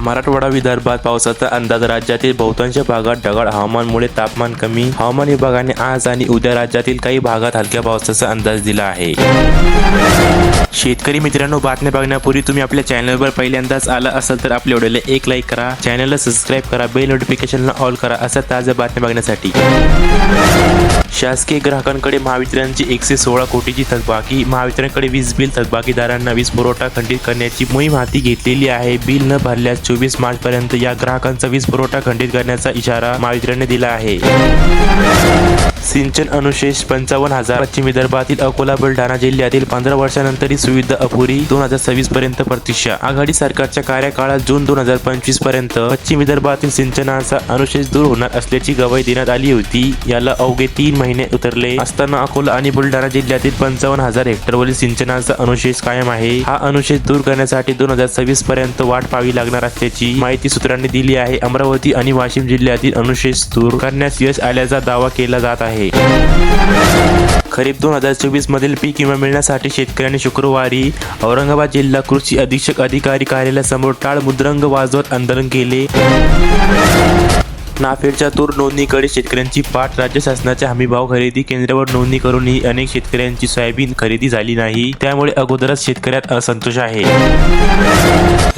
मराठवाडा विदर्भात पावसाचा अंदाज राज्यातील बहुतांश भागात ढगाळ हवामानमुळे तापमान कमी. हवामान विभागाने आज आणि उद्या राज्यातील काही भागात हलक्या पावसाचा अंदाज दिला आहे. शेतकरी मित्रांनो बातम्या बघण्यापूर्वी तुम्ही आपल्या चॅनलवर पहिल्यांदाच आला असाल तर आपल्या व्हिडिओला एक लाईक करा. चॅनलला सबस्क्राईब करा बेल नोटिफिकेशनला ऑल करा अशा ताज्या बातम्या बघण्यासाठी. शासकीय ग्राहकांकडे महावितरणची एकशे सोळा कोटीची थकबाकी महावितरणकडे वीज बिल थकबाकीदारांना वीज पुरवठा खंडित करण्याची मोहीम हाती घेतलेली आहे. बिल न भरल्यास चोवीस मार्च पर्यंत या ग्राहकांचा वीज पुरवठा खंडित करण्याचा इशारा महावितरणने दिला आहे. सिंचन अनुशेष पंचावन्न हजार. पश्चिम विदर्भातील अकोला बुलढाणा जिल्ह्यातील पंधरा वर्षानंतर ही सुविधा अपुरी दोन हजार सव्वीस पर्यंत प्रतीक्षा. आघाडी सरकारच्या कार्यकाळात जून दोन हजार पंचवीसपर्यंत पश्चिम विदर्भातील सिंचनाचा अनुशेष दूर होणार असल्याची गवाही देण्यात आली होती. याला अवघे तीन महिने उतरले असताना अकोला आणि बुलढाणा जिल्ह्यातील पंचावन्न हजार हेक्टरवरील सिंचनाचा अनुशेष कायम आहे. हा अनुशेष दूर करण्यासाठी दोन हजार सव्वीस पर्यंत वाट पाहावी लागणार असल्याची माहिती सूत्रांनी दिली आहे. अमरावती आणि वाशिम जिल्ह्यातील अनुशेष दूर करण्यास यश आल्याचा दावा केला जात आहे. खरीप दोन हजार चोवीस मधील पीक विमा मिळण्यासाठी शेतकऱ्यांनी शुक्रवारी औरंगाबाद जिल्हा कृषी अधीक्षक अधिकारी कार्यालयासमोर टाळ मुद्रंग वाजवत आंदोलन केले. नाफेडच्या तूर नोंदणीकडे शेतकऱ्यांची पाठ. राज्य शासनाच्या हमीभाव खरेदी केंद्रावर नोंदणी करूनही अनेक शेतकऱ्यांची सोयाबीन खरेदी झाली नाही. त्यामुळे अगोदरच शेतकऱ्यात असंतोष आहे.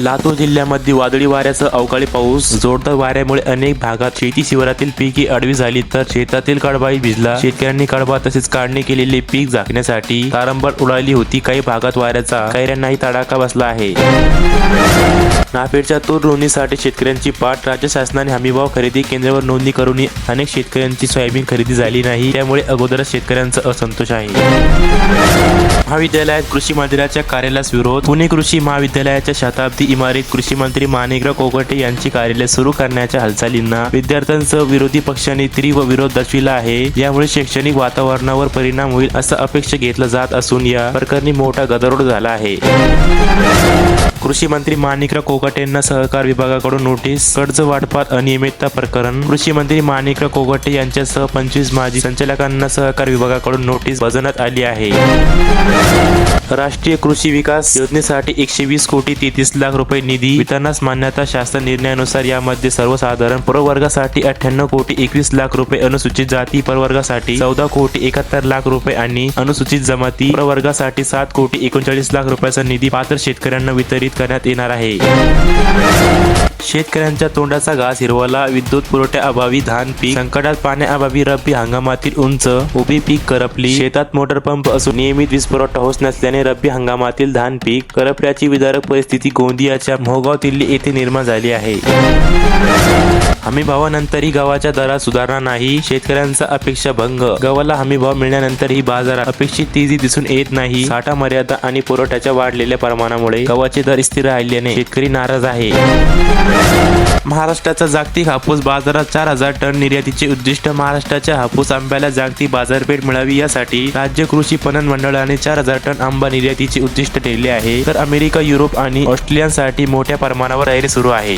लातूर जिल्ह्यामध्ये वादळी वाऱ्यासह अवकाळी पाऊस. जोरदार वाऱ्यामुळे अनेक भागात शेती शिवारातील पिके अडवी झाली तर शेतातील कडबाई भिजला. शेतकऱ्यांनी कडबा तसेच काढणी केलेले पीक झाकण्यासाठी तारंबळ उडाली होती. काही भागात वाऱ्याचा कैऱ्यांनाही तडाखा बसला आहे. नाफेडच्या तूर नोंदणीसाठी शेतकऱ्यांची पाठ. राज्य शासनाने हमीभाव खरेदी केंद्रावर नोंदणी करूनही अनेक शेतकऱ्यांची सोयाबीन खरेदी झाली नाही त्यामुळे अगोदरच शेतकऱ्यांचा असंतोष आहे. महाविद्यालयात कृषी मंदिराच्या कार्यालयास विरोध पुणे कृषी महाविद्यालयाच्या शताब्दी इमारत कृषी मंत्री माणिकराव कोकटे यांची कार्यालय सुरू करण्याच्या हालचालींना विद्यार्थ्यांसह विरोधी पक्षांनी तीव्र विरोध दर्शविला आहे. यामुळे शैक्षणिक वातावरणावर परिणाम होईल असं अपेक्षा घेतलं जात असून या प्रकरणी मोठा गदारोळ झाला आहे. कृषी मंत्री माणिकराव कोकाटेंना सहकार विभागाकडून नोटीस कर्ज वाटपात अनियमितता प्रकरण. कृषी मंत्री माणिकराव कोकाटे यांच्यासह पंचवीस माजी संचालकांना सहकार विभागाकडून नोटीस बजावण्यात आली आहे. राष्ट्रीय कृषी विकास योजनेसाठी एकशे वीस कोटी तेहतीस लाख रुपये निधी वितरणास मान्यता शासन निर्णयानुसार यामध्ये सर्वसाधारण प्रवर्गासाठी अठ्ठ्याण्णव कोटी एकवीस लाख रुपये अनुसूचित जाती प्रवर्गासाठी चौदा कोटी एकाहत्तर लाख रुपये आणि अनुसूचित जमाती प्रवर्गासाठी सात कोटी एकोणचाळीस लाख रुपयाचा निधी पात्र शेतकऱ्यांना वितरित करण्यात येणार आहे. शेतकऱ्यांच्या तोंडाचा घास हिरवला विद्युत पुरवठ्याअभावी धान पीक संकटात पाण्याअभावी रब्बी हंगामातील उंच उभी पीक करपली. शेतात मोटर पंप असून नियमित वीज पुरवठा होत नसल्याने रब्बी हंगामातील धान पीक करपल्याची विदारक परिस्थिती गोंदियाच्या मोहगाव दिल्ली येथे निर्माण झाली आहे. हमी भावानंतरही गव्हाच्या दरात सुधारणा नाही शेतकऱ्यांचा अपेक्षा भंग. गव्हाला हमी भाव मिळण्यानंतरही बाजारात अपेक्षित तेजी दिसून येत नाही. साठा मर्यादा आणि पुरवठ्याच्या वाढलेल्या प्रमाणामुळे गव्हाचे दर स्थिर राहिल्याने शेतकरी नाराज आहे. महाराष्ट्राचा जागतिक हापूस बाजारात चार हजार टन निर्यातीचे उद्दिष्ट. महाराष्ट्राच्या हापूस आंब्याला जागतिक बाजारपेठ मिळावी यासाठी राज्य कृषी पणन मंडळाने चार हजार टन आंबा निर्यातीचे उद्दिष्ट ठेवले आहे. तर अमेरिका युरोप आणि ऑस्ट्रेलियासाठी मोठ्या प्रमाणावर तयारी सुरू आहे.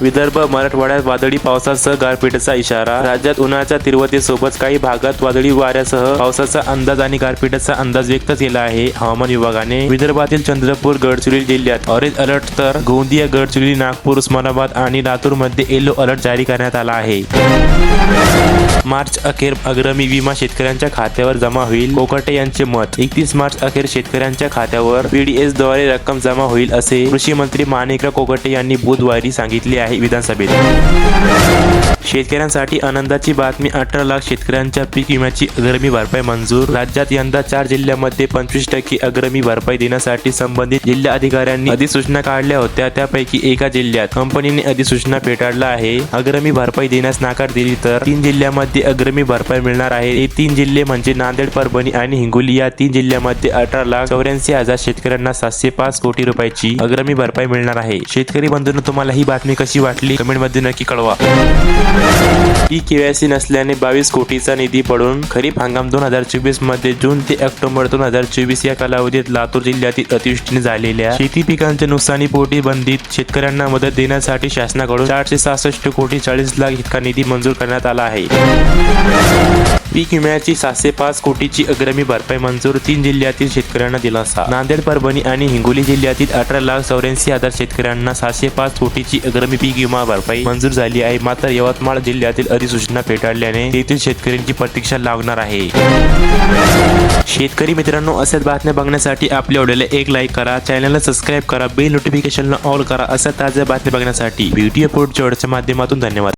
विदर्भ मराठवाड्यात वादळी पावसासह गारपीटचा इशारा. राज्यात उन्हाच्या तीव्रतेसोबत काही भागात वादळी वाऱ्यासह पावसाचा अंदाज आणि गारपीटचा अंदाज व्यक्त केला आहे. हवामान विभागाने विदर्भातील चंद्रपूर गडचिरोली जिल्ह्यात ऑरेंज अलर्ट तर गोंदिया गडचिरोली नागपूर नागपूर उस्मानाबाद आणि लातूरमध्ये येलो अलर्ट जारी करण्यात आला आहे. मार्च अखेर अग्रमी विमा शेतकऱ्यांच्या खात्यावर जमा होईल. कोकटे यांचे मत एकतीस मार्च अखेर शेतकऱ्यांच्या खात्यावर पीडीएसद्वारे रक्कम जमा होईल असे कृषी मंत्री माणिकराव कोकटे यांनी बुधवारी सांगितले आहे विधानसभेत. शेतकऱ्यांसाठी आनंदाची बातमी अठरा लाख शेतकऱ्यांच्या पीक विम्याची अग्रमी भरपाई मंजूर. राज्यात यंदा चार जिल्ह्यामध्ये पंचवीस टक्के अग्रमी भरपाई देण्यासाठी संबंधित जिल्हा अधिकाऱ्यांनी अधिसूचना काढल्या होत्या. त्यापैकी एका जिल्ह्यात कंपनीने अधिसूचना फेटाळला आहे. अग्रमी भरपाई देण्यास नाकार दिली तर तीन जिल्ह्यामध्ये अग्रमी भरपाई मिळणार आहे. हे तीन जिल्हे म्हणजे नांदेड परभणी आणि हिंगोली. या तीन जिल्ह्यामध्ये अठरा लाख चौऱ्याऐंशी हजार शेतकऱ्यांना सातशे पाच कोटी रुपयाची अग्रमी भरपाई मिळणार आहे. शेतकरी बंधूंना तुम्हाला ही बातमी कशी वाटली? कमेंटमध्ये नक्की कळवा. ई केवायसी नसल्याने बावीस कोटीचा निधी पडून खरीप हंगाम दोन हजार चोवीसमध्ये जून ते ऑक्टोबर दोन हजार चोवीस या कालावधीत लातूर जिल्ह्यातील अतिवृष्टीने झालेल्या शेती पिकांच्या नुकसानीपोटी बंधित शेतकऱ्यांना मदत देण्यासाठी शासनाकडून चारशे सहासष्ट कोटी चाळीस लाख इतका निधी मंजूर करण्यात आला आहे. पीक विम्याची सातशे पाच कोटीची अग्रमी भरपाई मंजूर तीन जिल्ह्यातील शेतकऱ्यांना दिलासा. नांदेड परभणी आणि हिंगोली जिल्ह्यातील अठरा लाख चौऱ्याऐंशी हजार शेतकऱ्यांना सातशे पाच कोटीची अग्रमी पीक विमा भरपाई मंजूर झाली आहे. मात्र यवतमाळ जिल्ह्यातील अधिसूचना फेटाळल्याने तेथील शेतकऱ्यांची प्रतीक्षा लागणार आहे. शेतकरी मित्रांनो अशाच बातम्या बघण्यासाठी आपल्या व्हिडिओला एक लाईक करा चॅनलला सबस्क्राईब करा बेल नोटिफिकेशनला ऑल करा अशा ताज्या बातम्या बघण्यासाठी ब्युटी अपोर्ट जोडच्या माध्यमातून धन्यवाद.